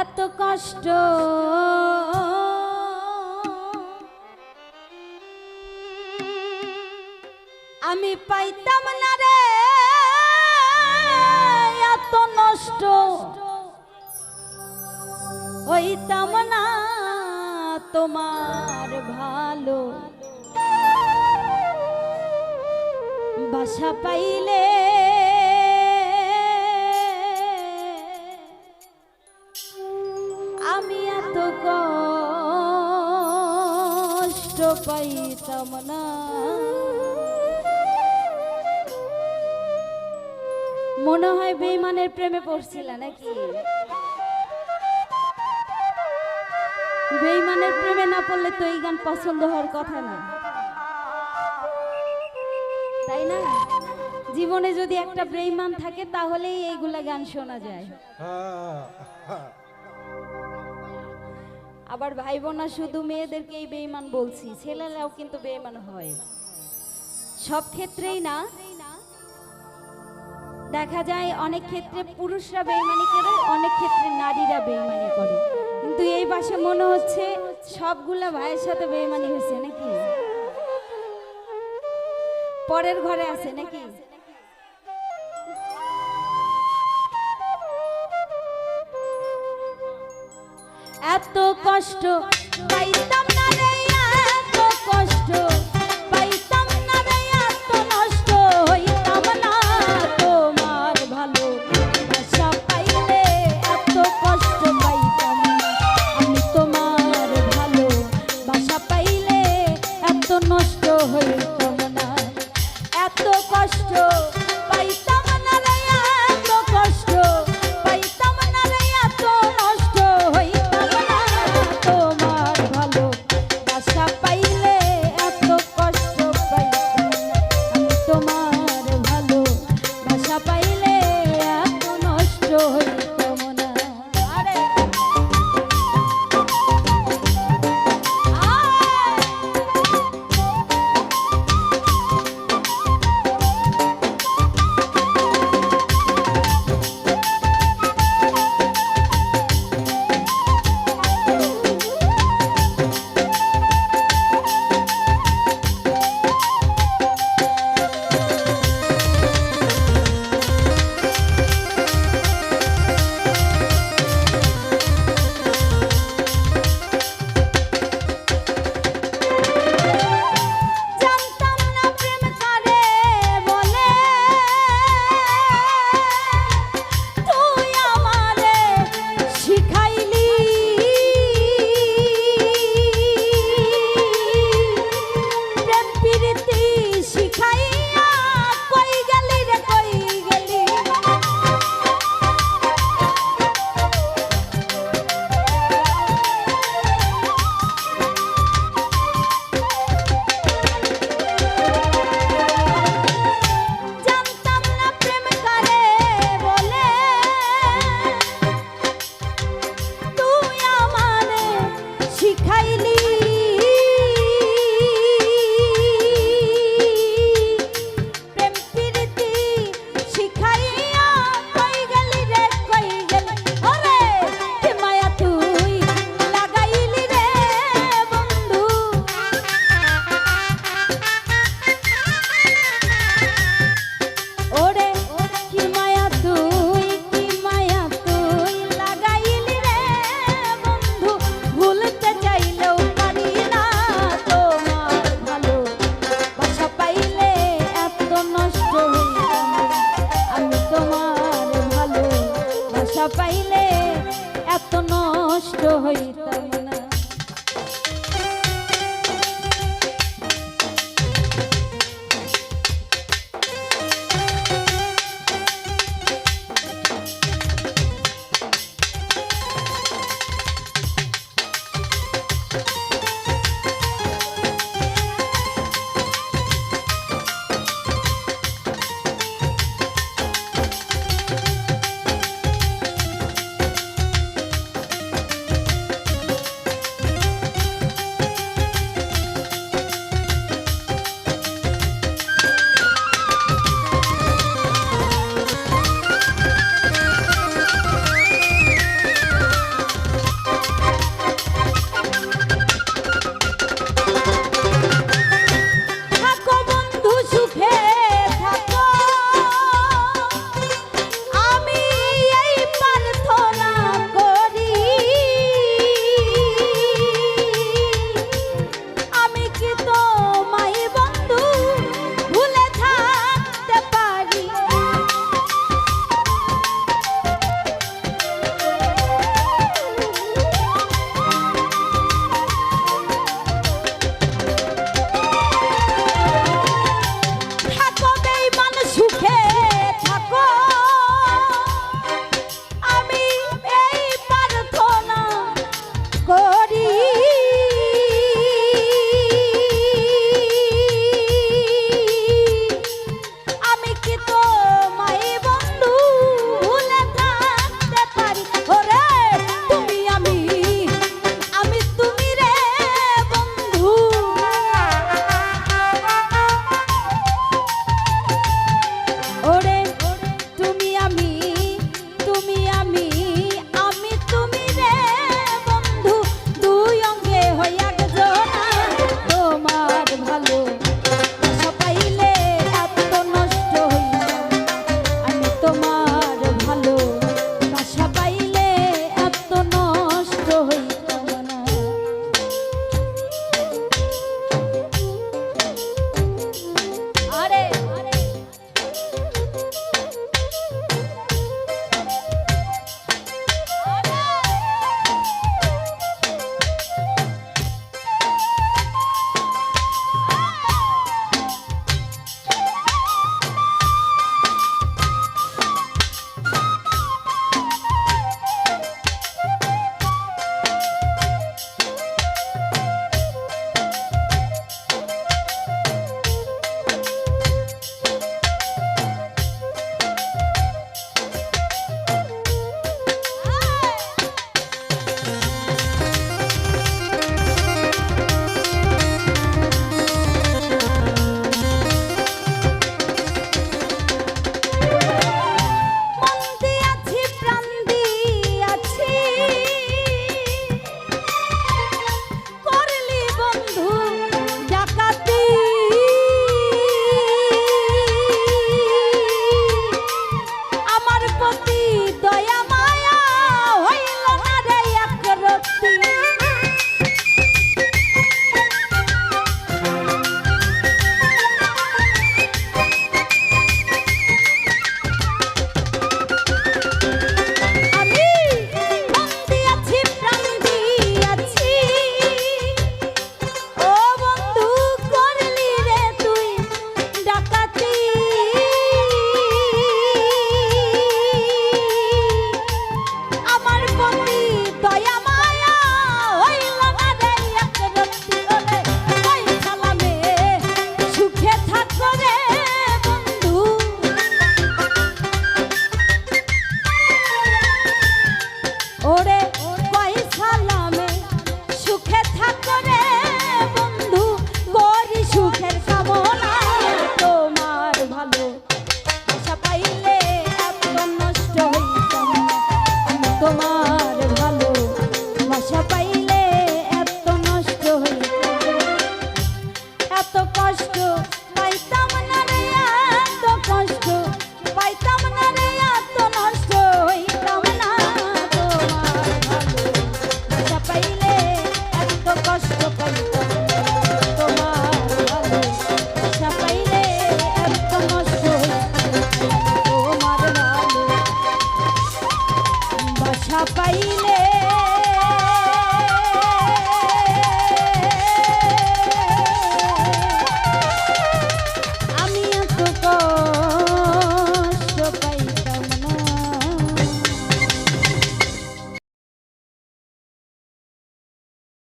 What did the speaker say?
এত কষ্ট। আমি পাইতাম না রে এত নষ্ট। হইতাম না তোমার ভালো। বাসা পাইলে কষ্ট পাইতাম না মনে হয় বেইমানের প্রেমে পড়ছিল নাকি? বেইমানের প্রেমে না পড়লে তো এই গান পছন্দ হওয়ার কথা না। তাই না? জীবনে যদি একটা বেইমান থাকে, তাহলেই এইগুলা গান শোনা যায়। আবার ভাই বোনা শুধু মেয়েদেরকে এই বেইমান বলছি, ছেলেরাও কিন্তু বেইমান হয়। সব ক্ষেত্রেই না? দেখা যায় অনেক ক্ষেত্রে পুরুষরা বেইমানি করে, অনেক ক্ষেত্রে নারীরা বেইমানি করে। কিন্তু এই পাশে মনে হচ্ছে সবগুলা ভাইয়ের সাথে বেইমানি হয়েছে নাকি? পরের ঘরে আছে নাকি? এত কষ্ট